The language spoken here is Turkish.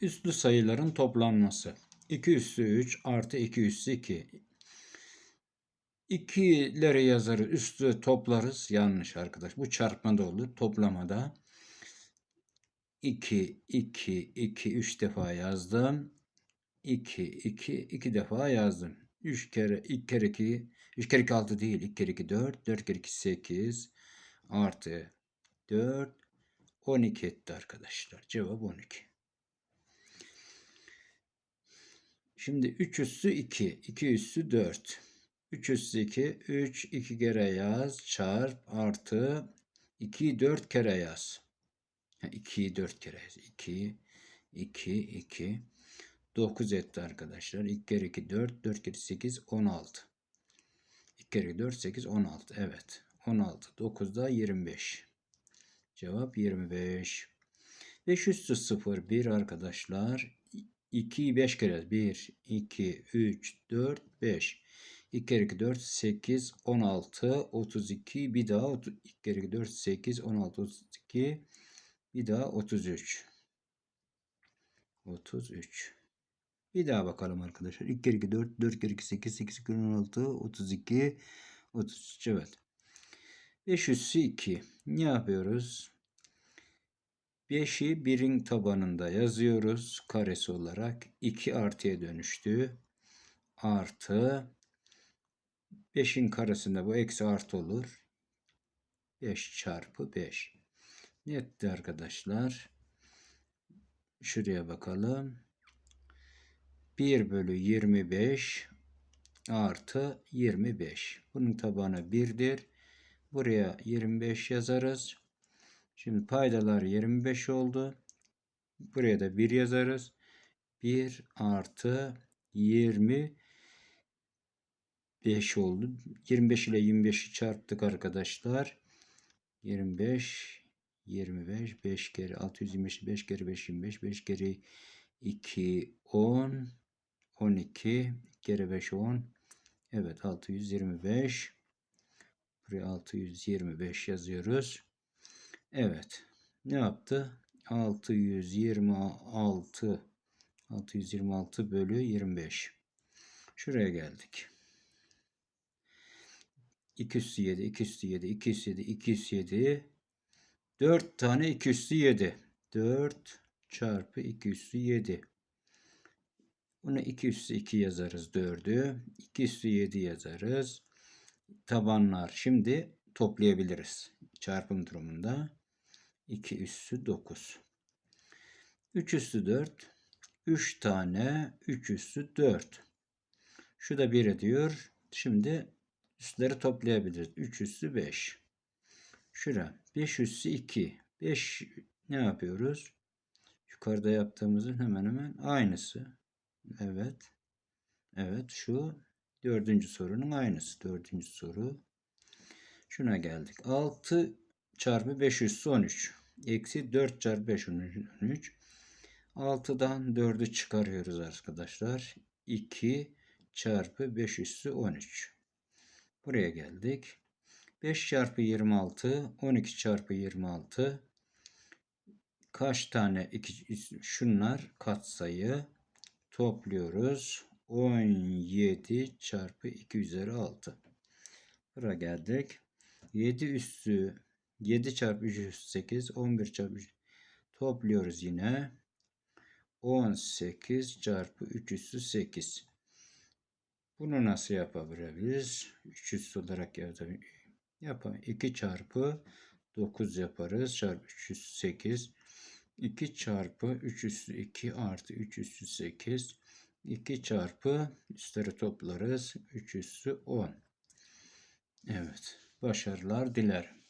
Üslü sayıların toplanması. 2 üssü 3 artı 2 üssü 2. İkileri yazarız, üstü toplarız. Yanlış arkadaş. Bu çarpmada olur. Toplamada 2, 2, 2, 3 defa yazdım. 2, 2, 2 defa yazdım. 3 kere, 2 kere 2, 3 kere 2 6 değil. 2 kere 2 4, 4 kere 2 8 artı 4, 12 etti arkadaşlar. Cevap 12. Şimdi 3 üssü 2, 2 üssü 4. 3 üssü 2, 3, 2 kere yaz, çarp, artı 2'yi 4 kere yaz. 2'yi 4 kere yaz. 2, 2, 2. 9 etti arkadaşlar. 2 kere 2, 4, 4 kere 8, 16. 2 kere 4, 8, 16. Evet. 16. 9 da 25. Cevap 25. 5 üstü 0, 1 arkadaşlar. 2'yi 5 kere. Yaz. 1, 2, 3, 4, 5. 2 kere 2 4 8 16 32 bir daha 2 kere 2 4 8 16 32 bir daha 33 33 bir daha bakalım arkadaşlar. 2 kere 2 4 4 kere 2 8 8 kere 16 32 33 evet. 5 üssü 2 ne yapıyoruz 5'i 1'in tabanında yazıyoruz karesi olarak 2 artıya dönüştü artı 5'in karesinde bu eksi artı olur. 5 çarpı 5. Netti arkadaşlar. Şuraya bakalım. 1 bölü 25 artı 25. Bunun tabanı 1'dir. Buraya 25 yazarız. Şimdi paydalar 25 oldu. Buraya da 1 yazarız. 1 artı 20 5 oldu. 25 ile 25'i çarptık arkadaşlar. 25 25 5 kere 625 5 kere 5 25 5 kere 2 10 12 kere 5 10 Evet 625 buraya 625 yazıyoruz. Evet. Ne yaptı? 626 626 bölü 25. Şuraya geldik. 2 üssü 7, 2 üssü 7, 2 üssü 7, 2 üssü 7. 4 tane 2 üssü 7. 4 çarpı 2 üssü 7. Bunu 2 üssü 2 yazarız 4'ü. 2 üssü 7 yazarız. Tabanlar şimdi toplayabiliriz. Çarpım durumunda. 2 üssü 9. 3 üssü 4. 3 tane 3 üssü 4. Şu da 1 ediyor. Şimdi Üstleri toplayabiliriz. 3 üssü 5. Şura 5 üssü 2. 5 ne yapıyoruz? Yukarıda yaptığımızın hemen hemen aynısı. Evet. Evet şu dördüncü sorunun aynısı. Dördüncü soru. Şuna geldik. 6 çarpı 5 üssü 13. Eksi 4 çarpı 5 13. 6'dan 4'ü çıkarıyoruz arkadaşlar. 2 çarpı 5 üssü 13. Buraya geldik. 5 çarpı 26, 12 çarpı 26. Kaç tane? iki şunlar katsayı. Topluyoruz. 17 çarpı 2 üzeri 6. Buraya geldik. 7 üssü 7 çarpı 3 üssü 8. 11 çarpı 3. Topluyoruz yine. 18 çarpı 3 üssü 8. Bunu nasıl yapabiliriz? 3 üstü olarak yapalım. 2 çarpı 9 yaparız. Çarpı 3 üstü 8. 2 çarpı 3 üstü 2 artı 3 üstü 8. 2 çarpı üstleri toplarız. 3 üstü 10. Evet. Başarılar dilerim.